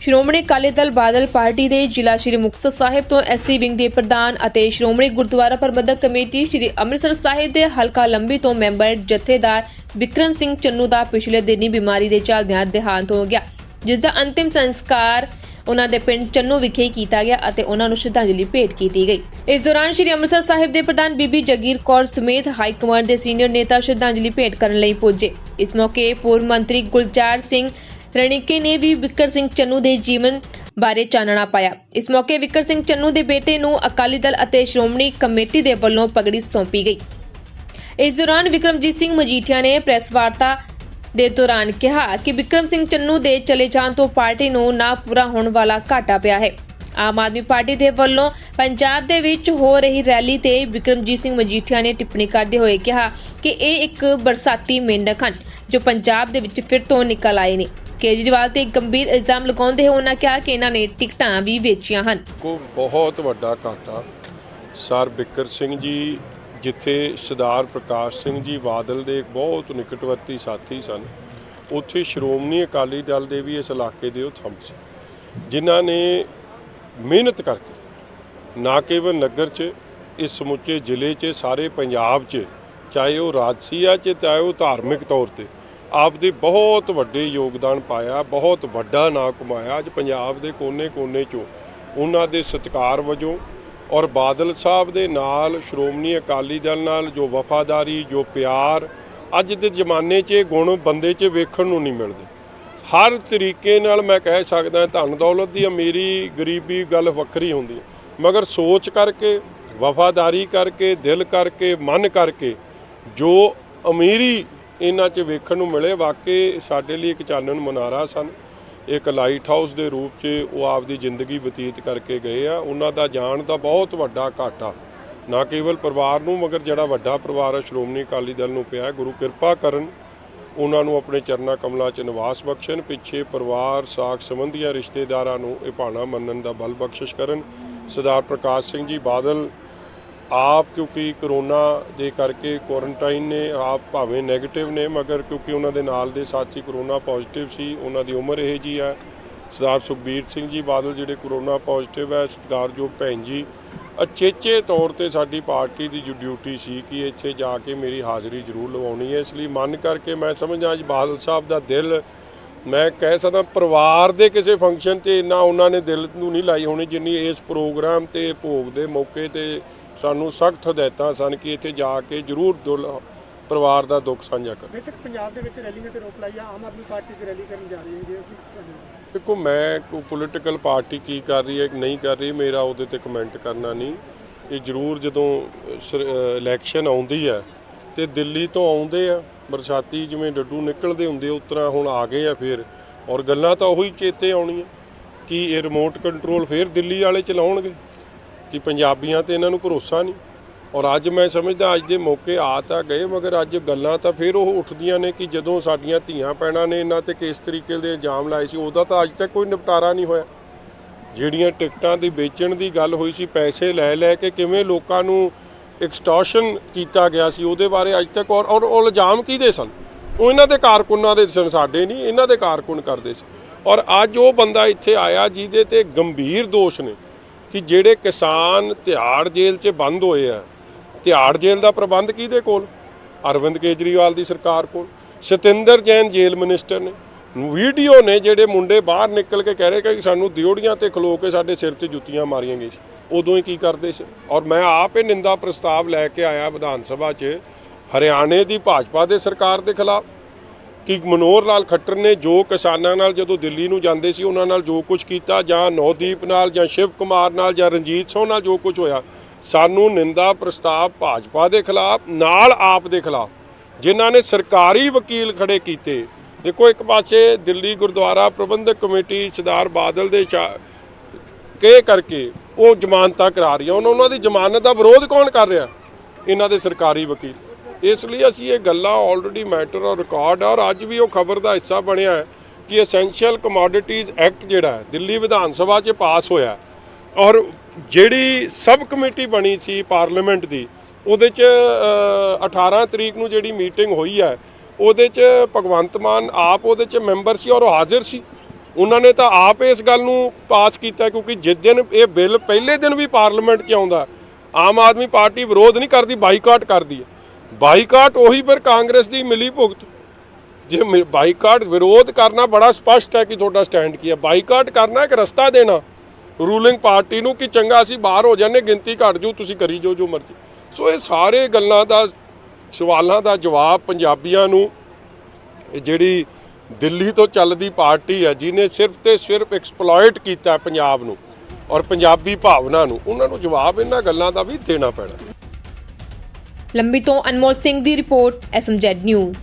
Shiromani Akali Dal Badal party ਦੇ ਜ਼ਿਲ੍ਹਾ ਸ਼੍ਰੀ ਮੁਕਤਸਰ ਸਾਹਿਬ ਤੋਂ ਐਸਸੀ ਵਿੰਗ ਦੇ ਪ੍ਰਧਾਨ ਅਤੇ ਸ਼੍ਰੋਮਣੀ ਗੁਰਦੁਆਰਾ ਪ੍ਰਬੰਧਕ ਕਮੇਟੀ ਸ਼੍ਰੀ ਅੰਮ੍ਰਿਤਸਰ ਸਾਹਿਬ ਦੇ ਹਲਕਾ ਲੰਬੀ ਤੋਂ ਮੈਂਬਰ ਜਥੇਦਾਰ ਵਿਕਰਮ ਸਿੰਘ ਚੰਨੂ ਦਾ ਪਿਛਲੇ ਦਿਨੀ ਬਿਮਾਰੀ ਦੇ ਚੱਲਦਿਆਂ ਦੇਹਾਂਤ ਹੋ ਗਿਆ, ਜਿਸ ਦਾ ਅੰਤਿਮ ਸੰਸਕਾਰ ਉਹਨਾਂ ਦੇ ਪਿੰਡ ਚੰਨੂ ਵਿਖੇ ਕੀਤਾ ਗਿਆ ਅਤੇ ਉਹਨਾਂ ਨੂੰ ਸ਼ਰਧਾਂਜਲੀ ਭੇਟ ਕੀਤੀ ਗਈ। ਇਸ ਦੌਰਾਨ ਸ਼੍ਰੀ ਅੰਮ੍ਰਿਤਸਰ ਸਾਹਿਬ ਦੇ ਪ੍ਰਧਾਨ ਬੀਬੀ ਜਗੀਰ ਕੌਰ ਸਮੇਤ ਹਾਈ ਕਮਾਂਡ ਦੇ ਸੀਨੀਅਰ ਨੇਤਾ ਸ਼ਰਧਾਂਜਲੀ ਭੇਟ ਕਰਨ ਲਈ ਪਹੁੰਚੇ ਇਸ ਮੌਕੇ ਪੂਰਵ ਮੰਤਰੀ ਗੁਲਜ਼ਾਰ ਸਿੰਘ ਰਣੀਕੇ ਨੇ ਵੀ ਵਿਕਰ ਸਿੰਘ ਚੰਨੂ ਦੇ ਜੀਵਨ ਬਾਰੇ ਚਾਨਣਾ ਪਾਇਆ। ਇਸ ਮੌਕੇ ਵਿਕਰ ਸਿੰਘ ਚੰਨੂ ਦੇ ਬੇਟੇ ਨੂੰ ਅਕਾਲੀ ਦਲ ਅਤੇ ਸ਼੍ਰੋਮਣੀ ਕਮੇਟੀ ਦੇ ਵੱਲੋਂ ਪਗੜੀ ਸੌਂਪੀ ਗਈ। ਇਸ ਦੌਰਾਨ ਵਿਕਰਮਜੀਤ ਸਿੰਘ ਮਜੀਠੀਆ ਨੇ ਪ੍ਰੈਸ ਵਾਰਤਾ ਦੇ ਦੌਰਾਨ ਕਿਹਾ ਕਿ ਵਿਕਰਮ ਸਿੰਘ ਚੰਨੂ ਦੇ ਚਲੇ ਜਾਣ ਤੋਂ ਪਾਰਟੀ ਨੂੰ ਨਾ ਪੂਰਾ ਹੋਣ ਵਾਲਾ ਘਾਟਾ ਪਿਆ ਹੈ। ਆਮ ਆਦਮੀ ਪਾਰਟੀ ਦੇ ਵੱਲੋਂ ਪੰਜਾਬ ਦੇ ਵਿੱਚ ਹੋ ਰਹੀ ਰੈਲੀ ਤੇ ਵਿਕਰਮਜੀਤ ਸਿੰਘ ਮਜੀਠੀਆ ਨੇ ਟਿੱਪਣੀ ਕਰਦੇ ਹੋਏ ਕਿਹਾ ਕਿ ਇਹ ਇੱਕ ਬਰਸਾਤੀ ਮੇਂਢਕ ਹਨ, ਜੋ ਪੰਜਾਬ ਦੇ ਵਿੱਚ ਫਿਰ ਤੋਂ ਨਿਕਲ ਆਏ ਨੇ। ਕੇਜਰੀਵਾਲ ਤੇ ਗੰਭੀਰ ਇਲਜ਼ਾਮ ਲਗਾਉਂਦੇ ਹੋਏ ਉਹਨਾਂ ਕਿਹਾ ਕਿ ਇਹਨਾਂ ਨੇ ਟਿਕਟਾਂ ਵੀ ਵੇਚੀਆਂ ਹਨ। ਕੋ ਬਹੁਤ ਵੱਡਾ ਘਾਟਾ। ਸਰ ਬਿੱਕਰ ਸਿੰਘ ਜੀ, ਜਿੱਥੇ ਸਰਦਾਰ ਪ੍ਰਕਾਸ਼ ਸਿੰਘ ਜੀ ਬਾਦਲ ਦੇ ਇੱਕ ਬਹੁਤ ਨਿਕਟਵਰਤੀ ਸਾਥੀ ਸਨ, ਉੱਥੇ ਸ਼੍ਰੋਮਣੀ ਅਕਾਲੀ ਦਲ ਦੇ ਵੀ ਇਸ ਇਲਾਕੇ ਦੇ ਉਹ ਥੰਮ ਸੀ, ਜਿਨ੍ਹਾਂ ਨੇ ਮਿਹਨਤ ਕਰਕੇ ਨਾ ਕੇਵਲ ਨਗਰ 'ਚ, ਇਸ ਸਮੁੱਚੇ ਜ਼ਿਲ੍ਹੇ 'ਚ, ਸਾਰੇ ਪੰਜਾਬ 'ਚ, ਚਾਹੇ ਉਹ ਰਾਜਸੀ ਆ ਚ, ਚਾਹੇ ਉਹ ਧਾਰਮਿਕ ਤੌਰ ਤੇ ਆਪਦੇ ਬਹੁਤ ਵੱਡੇ ਯੋਗਦਾਨ ਪਾਇਆ, ਬਹੁਤ ਵੱਡਾ ਨਾਂ ਕਮਾਇਆ। ਅੱਜ ਪੰਜਾਬ ਦੇ ਕੋਨੇ-ਕੋਨੇ 'ਚੋਂ ਉਹਨਾਂ ਦੇ ਸਤਿਕਾਰ ਵਜੋਂ ਔਰ ਬਾਦਲ ਸਾਹਿਬ ਦੇ ਨਾਲ ਸ਼੍ਰੋਮਣੀ ਅਕਾਲੀ ਦਲ ਨਾਲ ਜੋ ਵਫਾਦਾਰੀ, ਜੋ ਪਿਆਰ, ਅੱਜ ਦੇ ਜ਼ਮਾਨੇ 'ਚ ਇਹ ਗੁਣ ਬੰਦੇ 'ਚ ਵੇਖਣ ਨੂੰ ਨਹੀਂ ਮਿਲਦੇ। ਹਰ ਤਰੀਕੇ ਨਾਲ ਮੈਂ ਕਹਿ ਸਕਦਾ, ਧਨ ਦੌਲਤ ਦੀ ਅਮੀਰੀ ਗਰੀਬੀ ਗੱਲ ਵੱਖਰੀ ਹੁੰਦੀ ਹੈ। ਮਗਰ ਸੋਚ ਕਰਕੇ, ਵਫਾਦਾਰੀ ਕਰਕੇ, ਦਿਲ ਕਰਕੇ, ਮਨ ਕਰਕੇ ਜੋ ਅਮੀਰੀ ਇਹਨਾਂ 'ਚ ਵੇਖਣ ਨੂੰ ਮਿਲੇ। ਵਾਕਈ ਸਾਡੇ ਲਈ ਇੱਕ ਚਾਨਣ ਮਨਾਰਾ ਸਨ। ਇੱਕ ਲਾਈਟ ਹਾਊਸ ਦੇ ਰੂਪ 'ਚ ਉਹ ਆਪਦੀ ਜ਼ਿੰਦਗੀ ਬਤੀਤ ਕਰਕੇ ਗਏ ਆ। ਉਹਨਾਂ ਦਾ ਜਾਣ ਦਾ ਬਹੁਤ ਵੱਡਾ ਘਾਟਾ। ਨਾ ਕੇਵਲ ਪਰਿਵਾਰ ਨੂੰ, ਮਗਰ ਜਿਹੜਾ ਵੱਡਾ ਪਰਿਵਾਰ ਹੈ ਸ਼੍ਰੋਮਣੀ ਅਕਾਲੀ ਦਲ ਨੂੰ ਪਿਆ। ਗੁਰੂ ਕਿਰਪਾ ਕਰਨ ਉਹਨਾਂ ਨੂੰ ਆਪਣੇ ਚਰਨਾ ਕਮਲਾਂ 'ਚ ਨਿਵਾਸ ਬਖਸ਼ਣ। ਪਿੱਛੇ ਪਰਿਵਾਰ, ਸਾਖ ਸੰਬੰਧੀਆਂ, ਰਿਸ਼ਤੇਦਾਰਾਂ ਨੂੰ ਇਹ ਭਾਣਾ ਮੰਨਣ ਦਾ ਬਲ ਬਖਸ਼ਿਸ਼ ਕਰਨ। ਸਰਦਾਰ ਪ੍ਰਕਾਸ਼ ਸਿੰਘ ਜੀ ਬਾਦਲ ਆਪ ਕਿਉਂਕਿ ਕਰੋਨਾ ਦੇ ਕਰਕੇ ਕੁਆਰੰਟਾਈਨ ਨੇ, ਆਪ ਭਾਵੇਂ 네ਗੇਟਿਵ ਨੇ, ਮਗਰ ਕਿਉਂਕਿ ਉਹਨਾਂ ਦੇ ਨਾਲ ਦੇ ਸਾਥੀ ਕਰੋਨਾ ਪੋਜ਼ਿਟਿਵ ਸੀ, ਉਹਨਾਂ ਦੀ ਉਮਰ ਇਹ ਜੀ ਹੈ। ਸਰਦਾਰ ਸੁਖਬੀਰ ਸਿੰਘ ਜੀ ਬਾਦਲ ਜਿਹੜੇ ਕਰੋਨਾ ਪੋਜ਼ਿਟਿਵ ਹੈ, ਸਤਿਕਾਰਯੋਗ ਭੈਣ ਜੀ, ਅਚੇਚੇ ਤੌਰ ਤੇ ਸਾਡੀ ਪਾਰਟੀ ਦੀ ਜੋ ਡਿਊਟੀ ਸੀ ਕਿ ਇੱਥੇ ਜਾ ਕੇ ਮੇਰੀ ਹਾਜ਼ਰੀ ਜ਼ਰੂਰ ਲਵਾਉਣੀ ਹੈ। ਇਸ ਲਈ ਮਨ ਕਰਕੇ ਮੈਂ ਸਮਝਾਂ ਅੱਜ ਬਾਦਲ ਸਾਹਿਬ ਦਾ ਦਿਲ, ਮੈਂ ਕਹਿ ਸਕਦਾ ਪਰਿਵਾਰ ਦੇ ਕਿਸੇ ਫੰਕਸ਼ਨ ਤੇ ਇੰਨਾ ਉਹਨਾਂ ਨੇ ਦਿਲ ਨੂੰ ਨਹੀਂ ਲਾਈ ਹੋਣੀ, ਜਿੰਨੀ ਇਸ ਪ੍ਰੋਗਰਾਮ ਤੇ ਭੋਗ ਦੇ ਮੌਕੇ ਤੇ ਸਾਨੂੰ ਸਖਤ ਹਦਾਇਤਾਂ ਸਨ ਕਿ ਇੱਥੇ ਜਾ ਕੇ ਜ਼ਰੂਰ ਦੁਲ ਪਰਿਵਾਰ ਦਾ ਦੁੱਖ ਸਾਂਝਾ ਕਰ। ਬੇਸ਼ੱਕ ਪੰਜਾਬ ਦੇ ਵਿੱਚ ਰੈਲੀਆਂ ਤੇ ਰੋਕ ਲਾਈ ਆ ਆਮ ਆਦਮੀ ਪਾਰਟੀ ਤੇ ਰੈਲੀ ਕਰਨ ਜਾ ਰਹੀ ਹੈ ਜੀ ਅਸੀਂ ਦੇ ਦੇਖੋ ਮੈਂ ਕੋਈ ਪੋਲੀਟੀਕਲ ਪਾਰਟੀ ਕੀ ਕਰ ਰਹੀ ਹੈ ਨਹੀਂ ਕਰ ਰਹੀ ਮੇਰਾ ਉਹਦੇ ਤੇ ਕਮੈਂਟ ਕਰਨਾ ਨਹੀਂ। ਇਹ ਜ਼ਰੂਰ ਜਦੋਂ ਇਲੈਕਸ਼ਨ ਆਉਂਦੀ ਹੈ ਤੇ ਦਿੱਲੀ ਤੋਂ ਆਉਂਦੇ ਆ ਬਰਸਾਤੀ ਜਿਵੇਂ ਡੱਡੂ ਨਿਕਲਦੇ ਹੁੰਦੇ ਉਸ ਤਰ੍ਹਾਂ ਹੁਣ ਆ ਗਏ ਆ ਫਿਰ। ਔਰ ਗੱਲਾਂ ਤਾਂ ਉਹੀ ਚੇਤੇ ਆਉਣੀਆਂ ਕਿ ਇਹ ਰਿਮੋਟ ਕੰਟਰੋਲ ਫਿਰ ਦਿੱਲੀ ਵਾਲੇ ਚਲਾਉਣਗੇ? ਕਿ ਪੰਜਾਬੀਆਂ ਤੇ ਇਹਨਾਂ ਨੂੰ ਭਰੋਸਾ ਨਹੀਂ। ਔਰ ਅੱਜ ਮੈਂ ਸਮਝਦਾ ਅੱਜ ਦੇ ਮੌਕੇ ਆ ਤਾਂ ਗਏ, ਮਗਰ ਅੱਜ ਗੱਲਾਂ ਤਾਂ ਫਿਰ ਉਹ ਉੱਠਦੀਆਂ ਨੇ ਕਿ ਜਦੋਂ ਸਾਡੀਆਂ ਧੀਆਂ ਪੈਣਾ ਨੇ, ਇਹਨਾਂ ਤੇ ਕਿਸ ਤਰੀਕੇ ਦੇ ਇਲਜ਼ਾਮ ਲਾਏ ਸੀ, ਉਹਦਾ ਤਾਂ ਅੱਜ ਤੱਕ ਕੋਈ ਨਿਪਟਾਰਾ ਨਹੀਂ ਹੋਇਆ। ਜਿਹੜੀਆਂ ਟਿਕਟਾਂ ਦੀ ਵੇਚਣ ਦੀ ਗੱਲ ਹੋਈ ਸੀ, ਪੈਸੇ ਲੈ ਲੈ ਕੇ ਕਿਵੇਂ ਲੋਕਾਂ ਨੂੰ ਐਕਸਟੋਰਸ਼ਨ ਕੀਤਾ ਗਿਆ ਸੀ, ਉਹਦੇ ਬਾਰੇ ਅੱਜ ਤੱਕ ਔਰ ਔਰ ਉਹ ਇਲਜ਼ਾਮ ਕਿਹਦੇ ਸਨ? ਉਹ ਇਹਨਾਂ ਦੇ ਕਾਰਕੁਨਾਂ ਦੇ ਸਨ, ਸਾਡੇ ਨਹੀਂ, ਇਹਨਾਂ ਦੇ ਕਾਰਕੁਨ ਕਰਦੇ ਸੀ। ਔਰ ਅੱਜ ਉਹ ਬੰਦਾ ਇੱਥੇ ਆਇਆ ਜਿਹਦੇ ਤੇ ਗੰਭੀਰ ਦੋਸ਼ ਨੇ। ਕਿ ਜਿਹੜੇ ਕਿਸਾਨ ਤਿਹਾੜ ਜੇਲ੍ਹ 'ਚ ਬੰਦ ਹੋਏ ਆ, ਤਿਹਾੜ ਜੇਲ੍ਹ ਦਾ ਪ੍ਰਬੰਧ ਕਿਹਦੇ ਕੋਲ? ਅਰਵਿੰਦ ਕੇਜਰੀਵਾਲ ਦੀ ਸਰਕਾਰ ਕੋਲ। ਸਤਿੰਦਰ ਜੈਨ ਜੇਲ੍ਹ ਮਿਨਿਸਟਰ ਨੇ। ਵੀਡੀਓ ਨੇ ਜਿਹੜੇ ਮੁੰਡੇ ਬਾਹਰ ਨਿਕਲ ਕੇ ਕਹਿ ਰਹੇ ਕਿ ਸਾਨੂੰ ਦਿਉੜੀਆਂ ਤੇ ਖਲੋ ਕੇ ਸਾਡੇ ਸਿਰ ਤੇ ਜੁੱਤੀਆਂ ਮਾਰੀਆਂ ਗਈਆਂ ਸੀ। ਉਦੋਂ ਹੀ ਕੀ ਕਰਦੇ ਸੀ? ਔਰ ਮੈਂ ਆਪ ਇਹ ਨਿੰਦਾ ਪ੍ਰਸਤਾਵ ਲੈ ਕੇ ਆਇਆ ਵਿਧਾਨ ਸਭਾ 'ਚ, ਹਰਿਆਣੇ ਦੀ ਭਾਜਪਾ ਦੇ ਸਰਕਾਰ ਦੇ ਖਿਲਾਫ। ਕਿ ਮਨੋਹਰ ਲਾਲ ਖੱਟਰ ਨੇ ਜੋ ਕਿਸਾਨਾਂ ਨਾਲ ਜਦੋਂ ਦਿੱਲੀ ਨੂੰ ਜਾਂਦੇ ਸੀ, ਉਹਨਾਂ ਨਾਲ ਜੋ ਕੁਝ ਕੀਤਾ, ਜਾਂ ਨੌਦੀਪ ਨਾਲ, ਜਾਂ ਸ਼ਿਵ ਕੁਮਾਰ ਨਾਲ, ਜਾਂ ਰਣਜੀਤ ਸਿੰਘ ਨਾਲ ਜੋ ਕੁਝ ਹੋਇਆ, ਸਾਨੂੰ ਨਿੰਦਾ ਪ੍ਰਸਤਾਵ ਭਾਜਪਾ ਦੇ ਖਿਲਾਫ, ਨਾਲ ਆਪ ਦੇ ਖਿਲਾਫ, ਜਿਨ੍ਹਾਂ ਨੇ ਸਰਕਾਰੀ ਵਕੀਲ ਖੜੇ ਕੀਤੇ। ਦੇਖੋ, ਇੱਕ ਪਾਸੇ ਦਿੱਲੀ ਗੁਰਦੁਆਰਾ ਪ੍ਰਬੰਧਕ ਕਮੇਟੀ ਸਰਦਾਰ ਬਾਦਲ ਦੇ ਕੇ ਕਰਕੇ ਉਹ ਜ਼ਮਾਨਤਾਂ ਕਰਾ ਰਹੀਆਂ ਉਹਨਾਂ ਉਹਨਾਂ ਦੀ ਜ਼ਮਾਨਤ ਦਾ ਵਿਰੋਧ ਕੌਣ ਕਰ ਰਿਹਾ? ਇਹਨਾਂ ਦੇ ਸਰਕਾਰੀ ਵਕੀਲ। ਇਸ ਲਈ ਅਸੀਂ ਇਹ ਗੱਲਾਂ ਆਲਰੇਡੀ ਮੈਟਰ ਔਰ ਰਿਕਾਰਡ ਔਰ ਅੱਜ ਵੀ ਉਹ ਖਬਰ ਦਾ ਹਿੱਸਾ ਬਣਿਆ ਹੈ ਕਿ ਐਸੈਂਸ਼ੀਅਲ ਕਮੋਡਿਟੀਜ਼ ਐਕਟ ਜਿਹੜਾ ਹੈ ਦਿੱਲੀ ਵਿਧਾਨ ਸਭਾ 'ਚ ਪਾਸ ਹੋਇਆ ਔਰ ਜਿਹੜੀ ਸਬ ਕਮੇਟੀ ਬਣੀ ਸੀ ਪਾਰਲੀਮੈਂਟ ਦੀ ਉਹਦੇ 'ਚ ਅ, 18 ਤਰੀਕ ਨੂੰ ਜਿਹੜੀ ਮੀਟਿੰਗ ਹੋਈ ਹੈ ਉਹਦੇ 'ਚ ਭਗਵੰਤ ਮਾਨ ਆਪ ਉਹਦੇ 'ਚ ਮੈਂਬਰ ਸੀ ਔਰ ਉਹ ਹਾਜ਼ਰ ਸੀ। ਉਹਨਾਂ ਨੇ ਤਾਂ ਆਪ ਇਸ ਗੱਲ ਨੂੰ ਪਾਸ ਕੀਤਾ ਕਿਉਂਕਿ ਜਿਸ ਦਿਨ ਇਹ ਬਿੱਲ ਪਹਿਲੇ ਦਿਨ ਵੀ ਪਾਰਲੀਮੈਂਟ 'ਚ ਆਉਂਦਾ ਆਮ ਆਦਮੀ ਪਾਰਟੀ ਵਿਰੋਧ ਨਹੀਂ ਕਰਦੀ ਬਾਈਕਾਟ ਕਰਦੀ ਹੈ। ਬਾਈਕਾਟ ਉਹੀ ਫਿਰ ਕਾਂਗਰਸ ਦੀ ਮਿਲੀ ਭੁਗਤ। ਜੇ ਮੇ- ਬਾਈਕਾਟ ਵਿਰੋਧ ਕਰਨਾ ਬੜਾ ਸਪਸ਼ਟ ਹੈ ਕਿ ਤੁਹਾਡਾ ਸਟੈਂਡ ਕੀ ਹੈ। ਬਾਈਕਾਟ ਕਰਨਾ ਇੱਕ ਰਸਤਾ ਦੇਣਾ। ਰੂਲਿੰਗ ਪਾਰਟੀ ਨੂੰ ਕਿ ਚੰਗਾ ਅਸੀਂ ਬਾਹਰ ਹੋ ਜਾਂਦੇ, ਗਿਣਤੀ ਘਟ ਜੂ, ਤੁਸੀਂ ਕਰੀ ਜੋ ਜੋ ਮਰਜ਼ੀ। ਸੋ ਇਹ ਸਾਰੇ ਗੱਲਾਂ ਦਾ, ਸਵਾਲਾਂ ਦਾ ਜਵਾਬ ਪੰਜਾਬੀਆਂ ਨੂੰ, ਜਿਹੜੀ ਦਿੱਲੀ ਤੋਂ ਚੱਲਦੀ ਪਾਰਟੀ ਹੈ, ਜਿਹਨੇ ਸਿਰਫ ਤੇ ਸਿਰਫ ਐਕਸਪਲੋਇਟ ਕੀਤਾ ਪੰਜਾਬ ਨੂੰ ਔਰ ਪੰਜਾਬੀ ਭਾਵਨਾ ਨੂੰ, ਉਹਨਾਂ ਨੂੰ ਜਵਾਬ ਇਹਨਾਂ ਗੱਲਾਂ ਦਾ ਵੀ ਦੇਣਾ ਪੈਣਾ। ਲੰਬੀ ਤੋਂ ਅਨਮੋਲ ਸਿੰਘ ਦੀ ਰਿਪੋਰਟ ਐਸਐਮਜੈਡ ਨਿਊਜ਼।